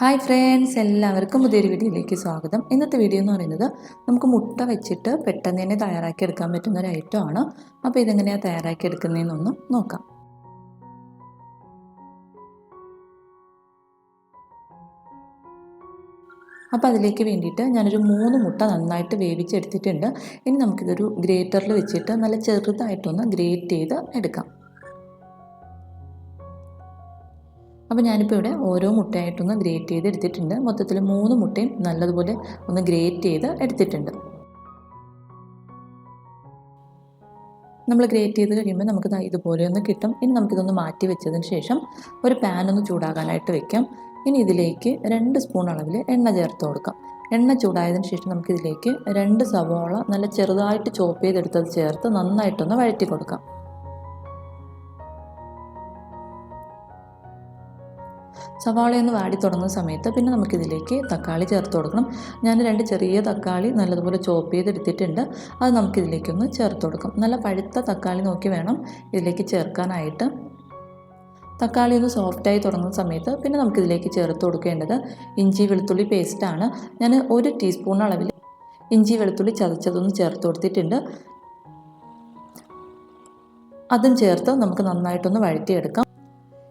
Hi friends എല്ലാവർക്കും പുതിയൊരു വീഡിയോയിലേക്ക് സ്വാഗതം. ഇന്നത്തെ വീഡിയോ എന്ന് പറയുന്നത് നമുക്ക് മുട്ട വെച്ചിട്ട് പെട്ടെന്ന് തന്നെ തയ്യാറാക്കി എടുക്കാൻ പറ്റുന്ന ഒരു ഐറ്റം ആണ്. അപ്പോൾ ഇതെങ്ങനെയാണ് തയ്യാറാക്കി എടുക്കുന്നതെന്നൊന്ന് നോക്കാം. അപ്പോൾ അതിലേക്ക് വേണ്ടിയിട്ട് ഞാനൊരു മൂന്ന് മുട്ട നന്നായിട്ട് വേവിച്ചെടുത്തിട്ടുണ്ട്. ഇനി നമുക്കിതൊരു ഗ്രേറ്ററിൽ വെച്ചിട്ട് നല്ല ചെറുതായിട്ടൊന്ന് ഗ്രേറ്റ് ചെയ്ത് എടുക്കാം. അപ്പോൾ ഞാനിപ്പോൾ ഇവിടെ ഓരോ മുട്ടയായിട്ടൊന്ന് ഗ്രേറ്റ് ചെയ്ത് എടുത്തിട്ടുണ്ട്. മൊത്തത്തിൽ മൂന്ന് മുട്ടയും നല്ലതുപോലെ ഒന്ന് ഗ്രേറ്റ് ചെയ്ത് എടുത്തിട്ടുണ്ട്. നമ്മൾ ഗ്രേറ്റ് ചെയ്ത് കഴിയുമ്പോൾ നമുക്ക് ഇതുപോലെ ഒന്ന് കിട്ടും. ഇനി നമുക്കിതൊന്ന് മാറ്റി വെച്ചതിന് ശേഷം ഒരു പാൻ ഒന്ന് ചൂടാകാനായിട്ട് വെക്കാം. ഇനി ഇതിലേക്ക് രണ്ട് സ്പൂൺ അളവിൽ എണ്ണ ചേർത്ത് കൊടുക്കാം. എണ്ണ ചൂടായതിന് ശേഷം നമുക്കിതിലേക്ക് രണ്ട് സവോള നല്ല ചെറുതായിട്ട് ചോപ്പ് ചെയ്തെടുത്തത് ചേർത്ത് നന്നായിട്ടൊന്ന് വഴറ്റി കൊടുക്കാം. സവാളയൊന്ന് വാടി തുടങ്ങുന്ന സമയത്ത് പിന്നെ നമുക്കിതിലേക്ക് തക്കാളി ചേർത്ത് കൊടുക്കണം. ഞാൻ രണ്ട് ചെറിയ തക്കാളി നല്ലതുപോലെ ചോപ്പ് ചെയ്തെടുത്തിട്ടുണ്ട്. അത് നമുക്കിതിലേക്കൊന്ന് ചേർത്ത് കൊടുക്കാം. നല്ല പഴുത്ത തക്കാളി നോക്കി വേണം ഇതിലേക്ക് ചേർക്കാനായിട്ട്. തക്കാളി ഒന്ന് സോഫ്റ്റായി തുടങ്ങുന്ന സമയത്ത് പിന്നെ നമുക്കിതിലേക്ക് ചേർത്ത് കൊടുക്കേണ്ടത് ഇഞ്ചി വെളുത്തുള്ളി പേസ്റ്റാണ് ഞാൻ ഒരു ടീസ്പൂൺ അളവിൽ ഇഞ്ചി വെളുത്തുള്ളി ചതച്ചതൊന്ന് ചേർത്ത് കൊടുത്തിട്ടുണ്ട്. അതും ചേർത്ത് നമുക്ക് നന്നായിട്ടൊന്ന് വഴറ്റിയെടുക്കാം.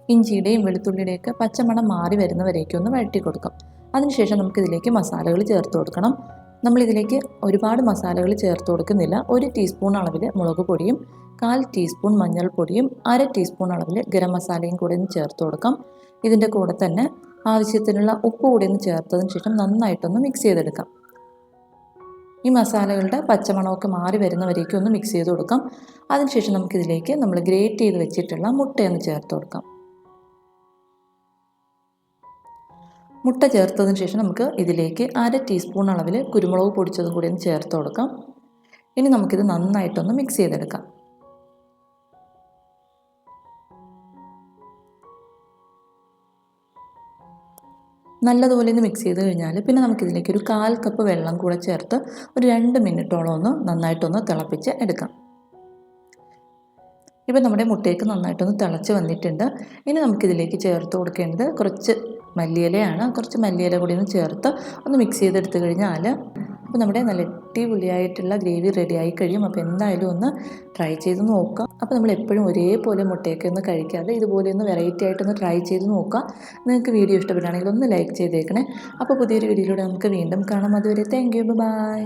ഇഞ്ചിയുടെയും വെളുത്തുള്ളിയുടെയൊക്കെ പച്ചമണം മാറി വരുന്നവരേക്കും ഒന്ന് വഴറ്റി കൊടുക്കാം. അതിനുശേഷം നമുക്കിതിലേക്ക് മസാലകൾ ചേർത്ത് കൊടുക്കണം. നമ്മളിതിലേക്ക് ഒരുപാട് മസാലകൾ ചേർത്ത് കൊടുക്കുന്നില്ല. ഒരു ടീസ്പൂൺ അളവിൽ മുളക് പൊടിയും കാൽ ടീസ്പൂൺ മഞ്ഞൾപ്പൊടിയും അര ടീസ്പൂൺ അളവിൽ ഗരം മസാലയും കൂടി ഒന്ന് ചേർത്ത് കൊടുക്കാം. ഇതിന്റെ കൂടെ തന്നെ ആവശ്യത്തിനുള്ള ഉപ്പ് കൂടി ഒന്ന് ചേർത്തതിന് ശേഷം നന്നായിട്ടൊന്ന് മിക്സ് ചെയ്തെടുക്കാം. ഈ മസാലകളുടെ പച്ചമണമൊക്കെ മാറി വരുന്നവരേക്കും ഒന്ന് മിക്സ് ചെയ്ത് കൊടുക്കാം. അതിനുശേഷം നമുക്കിതിലേക്ക് നമ്മൾ ഗ്രേറ്റ് ചെയ്ത് വെച്ചിട്ടുള്ള മുട്ടയൊന്ന് ചേർത്ത് കൊടുക്കാം. മുട്ട ചേർത്തതിന് ശേഷം നമുക്ക് ഇതിലേക്ക് അര ടീസ്പൂൺ അളവിൽ കുരുമുളക് പൊടിച്ചതും കൂടി ഒന്ന് ചേർത്ത് കൊടുക്കാം. ഇനി നമുക്കിത് നന്നായിട്ടൊന്ന് മിക്സ് ചെയ്തെടുക്കാം. നല്ലതുപോലെ ഒന്ന് മിക്സ് ചെയ്ത് കഴിഞ്ഞാൽ പിന്നെ നമുക്കിതിലേക്ക് ഒരു കാൽ കപ്പ് വെള്ളം കൂടെ ചേർത്ത് ഒരു രണ്ട് മിനിറ്റോളം ഒന്ന് നന്നായിട്ടൊന്ന് തിളപ്പിച്ച് എടുക്കാം. ഇപ്പം നമ്മുടെ മുട്ടയ്ക്ക് നന്നായിട്ടൊന്ന് തിളച്ച് വന്നിട്ടുണ്ട്. ഇനി നമുക്കിതിലേക്ക് ചേർത്ത് കൊടുക്കേണ്ടത് കുറച്ച് മല്ലിയിലയാണ്. കുറച്ച് മല്ലിയില കൂടി ഒന്ന് ചേർത്ത് ഒന്ന് മിക്സ് ചെയ്തെടുത്ത് കഴിഞ്ഞാൽ അപ്പോൾ നമ്മുടെ നല്ല അടിപൊളിയായിട്ടുള്ള ഗ്രേവി റെഡി ആയി കഴിയും. അപ്പോൾ എന്തായാലും ഒന്ന് ട്രൈ ചെയ്ത് നോക്കാം. അപ്പോൾ നമ്മൾ എപ്പോഴും ഒരേപോലെ മുട്ടയൊക്കെ ഒന്ന് കഴിക്കാതെ ഇതുപോലെ ഒന്ന് വെറൈറ്റി ആയിട്ടൊന്ന് ട്രൈ ചെയ്ത് നോക്കാം. നിങ്ങൾക്ക് വീഡിയോ ഇഷ്ടപ്പെടുകയാണെങ്കിൽ ഒന്ന് ലൈക്ക് ചെയ്തേക്കണേ. അപ്പോൾ പുതിയൊരു വീഡിയോയിലൂടെ നമുക്ക് വീണ്ടും കാണാം. അതുവരെ താങ്ക് യു ബൈ